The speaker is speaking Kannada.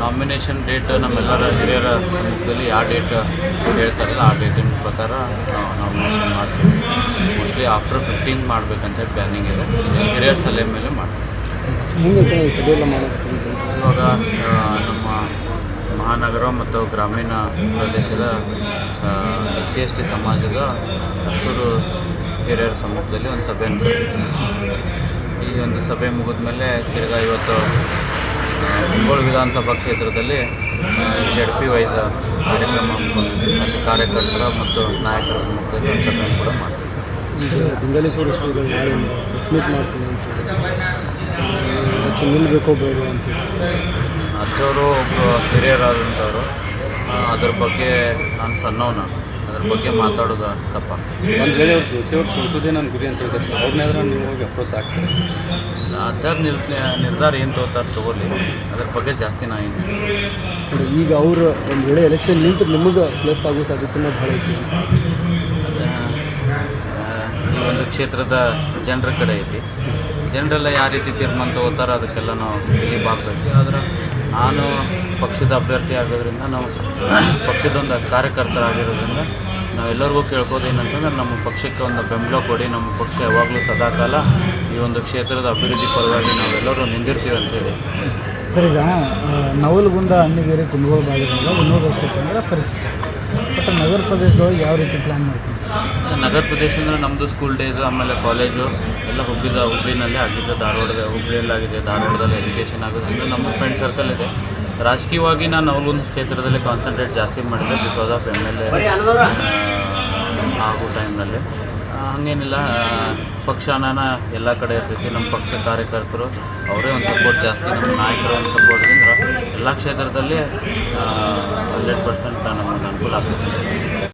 ನಾಮಿನೇಷನ್ ಡೇಟ್ ನಮ್ಮೆಲ್ಲರ ಹಿರಿಯರ ಸಮ್ಮುಖದಲ್ಲಿ ಯಾವ ಡೇಟ್ ಹೇಳ್ತಾರಲ್ಲ ಆ ಡೇಟಿನ ಪ್ರಕಾರ ನಾವು ನಾಮಿನೇಷನ್ ಮಾಡ್ತೀವಿ. ಮೋಸ್ಟ್ಲಿ ಆಫ್ಟರ್ ಫಿಫ್ಟೀನ್ ಮಾಡಬೇಕಂತ ಪ್ಲ್ಯಾನಿಂಗ್ ಇದೆ. ಹಿರಿಯರ ಸಲಹೆ ಮೇಲೆ ಮಾಡ್ತೀವಿ. ಇವಾಗ ನಮ್ಮ ಮಹಾನಗರ ಮತ್ತು ಗ್ರಾಮೀಣ ಪ್ರದೇಶದ ಎಸ್ ಸಿ ಎಸ್ ಟಿ ಸಮಾಜದ ಅಷ್ಟೂರು ಹಿರಿಯರ ಸಮ್ಮುಖದಲ್ಲಿ ಒಂದು ಸಭೆಯನ್ನು ಈ ಒಂದು ಸಭೆ ಮುಗಿದ ಮೇಲೆ ತಿರ್ಗಾ ಇವತ್ತು ಕುಂಗೋಳ ವಿಧಾನಸಭಾ ಕ್ಷೇತ್ರದಲ್ಲಿ ಜೆಡ್ ಪಿ ವೈಸ್ ಕಾರ್ಯಕ್ರಮ ಹಮ್ಮಿಕೊಂಡಿದ್ವಿ ಅಲ್ಲಿ ಕಾರ್ಯಕರ್ತರ ಮತ್ತು ನಾಯಕರ ಸಮ್ಮುಖದಲ್ಲಿ ಒಂದು ಸಭೆಯನ್ನು ಕೂಡ ಮಾಡ್ತೀವಿ. ನಿಲ್ಲಬೇಕೋ ಬೇಡ ಅಂತ ಅಜ್ಜವರು ಒಬ್ಬರು ಹಿರಿಯರಾದಂಥವ್ರು. ಅದ್ರ ಬಗ್ಗೆ ನಾನು ಸಣ್ಣವನು. ಅದ್ರ ಬಗ್ಗೆ ಮಾತಾಡೋದು ತಪ್ಪ ಒಂದು ವೇಳೆ ಅವ್ರು ಜೋಶಿ ಅವ್ರು ಸಂಸದೆ ನನ್ನ ಗುರಿ ಅಂತ ಹೇಳಿದ್ರೆ. ಸರ್ ಅವ್ರನ್ನ ಆದ್ರೆ ನೀವು ಹೋಗಿ ಅಪ್ರೋಚ್ ಆಗ್ತಾರೆ ಆಚಾರ ನಿರ್ ನಿರ್ಧಾರ ಏನು ತಗೋತಾರೆ ತಗೋಲಿ. ಅದ್ರ ಬಗ್ಗೆ ಜಾಸ್ತಿ ನಾ ಏನು ಈಗ ಅವರು ಒಂದು ವೇಳೆ ಎಲೆಕ್ಷನ್ ನಿಂತು ನಿಮಗೆ ಪ್ಲಸ್ ಆಗೋ ಸಾಧ್ಯತೆ ಭಾಳ ಐತಿ. ಈ ಒಂದು ಕ್ಷೇತ್ರದ ಜನರ ಕಡೆ ಐತಿ. ಜನರೆಲ್ಲ ಯಾವ ರೀತಿ ತೀರ್ಮಾನ ತಗೋತಾರೋ ಅದಕ್ಕೆಲ್ಲ ನಾವು ಇಲ್ಲಿ ಆಗಬೇಕು ಆದ್ರೆ ನಾನು ಪಕ್ಷದ ಅಭ್ಯರ್ಥಿ ಆಗೋದ್ರಿಂದ ನಾವು ಪಕ್ಷದೊಂದು ಕಾರ್ಯಕರ್ತರಾಗಿರೋದ್ರಿಂದ ನಾವೆಲ್ಲರಿಗೂ ಕೇಳ್ಕೋದು ಏನಂತಂದ್ರೆ ನಮ್ಮ ಪಕ್ಷಕ್ಕೆ ಒಂದು ಬೆಂಬಲ ಕೊಡಿ ನಮ್ಮ ಪಕ್ಷ ಯಾವಾಗಲೂ ಸದಾಕಾಲ ಈ ಒಂದು ಕ್ಷೇತ್ರದ ಅಭಿವೃದ್ಧಿ ಪರವಾಗಿ ನಾವೆಲ್ಲರೂ ನಿಂದಿರ್ತೀವಿ ಅಂತೇಳಿ ಸರ್ ಈಗ ನವಲಗುಂದ ಅನ್ನಿಗೇರಿ ಕುಂದಗೋಳ ಭಾಗದಿಂದ ಇನ್ನೂರು ವರ್ಷಕ್ಕೆ ಪರಿಚಿತ. ಬಟ್ ನಗರ ಪ್ರದೇಶದೊಳಗೆ ಯಾವ ರೀತಿ ಪ್ಲ್ಯಾನ್ ಮಾಡ್ತೀವಿ ನಗರ ಪ್ರದೇಶ ಅಂದರೆ ನಮ್ಮದು ಸ್ಕೂಲ್ ಡೇಸು ಆಮೇಲೆ ಕಾಲೇಜು ಎಲ್ಲ ಹುಬ್ಬಿದ ಹುಬ್ಳಿನಲ್ಲೇ ಆಗಿದ್ದು ಧಾರವಾಡದ ಹುಬ್ಳಿಯಲ್ಲಾಗಿದೆ ಧಾರವಾಡದಲ್ಲಿ ಎಜುಕೇಷನ್ ಆಗೋದ್ರಿಂದ ನಮ್ಮ ಫ್ರೆಂಡ್ ಸರ್ಕಲ್ ಇದೆ. ರಾಜಕೀಯವಾಗಿ ನಾನು ನವಲಗುಂದ ಕ್ಷೇತ್ರದಲ್ಲಿ ಕಾನ್ಸಂಟ್ರೇಟ್ ಜಾಸ್ತಿ ಮಾಡಿದೆ because of M L A ಆಗೋ ಟೈಮ್ನಲ್ಲಿ ಹಾಗೇನಿಲ್ಲ ಪಕ್ಷನ ಎಲ್ಲ ಕಡೆ ಇರ್ತೈತಿ ನಮ್ಮ ಪಕ್ಷ ಕಾರ್ಯಕರ್ತರು, ಅವರೇ ಒಂದು ಸಪೋರ್ಟ್ ಜಾಸ್ತಿ. ನಮ್ಮ ನಾಯಕರು ಒಂದು ಸಪೋರ್ಟ್ದಿಂದ ಎಲ್ಲ ಕ್ಷೇತ್ರದಲ್ಲಿ ಹಂಡ್ರೆಡ್ ಪರ್ಸೆಂಟ್ ನಮಗೆ ಅನುಕೂಲ ಆಗ್ತೈತಿ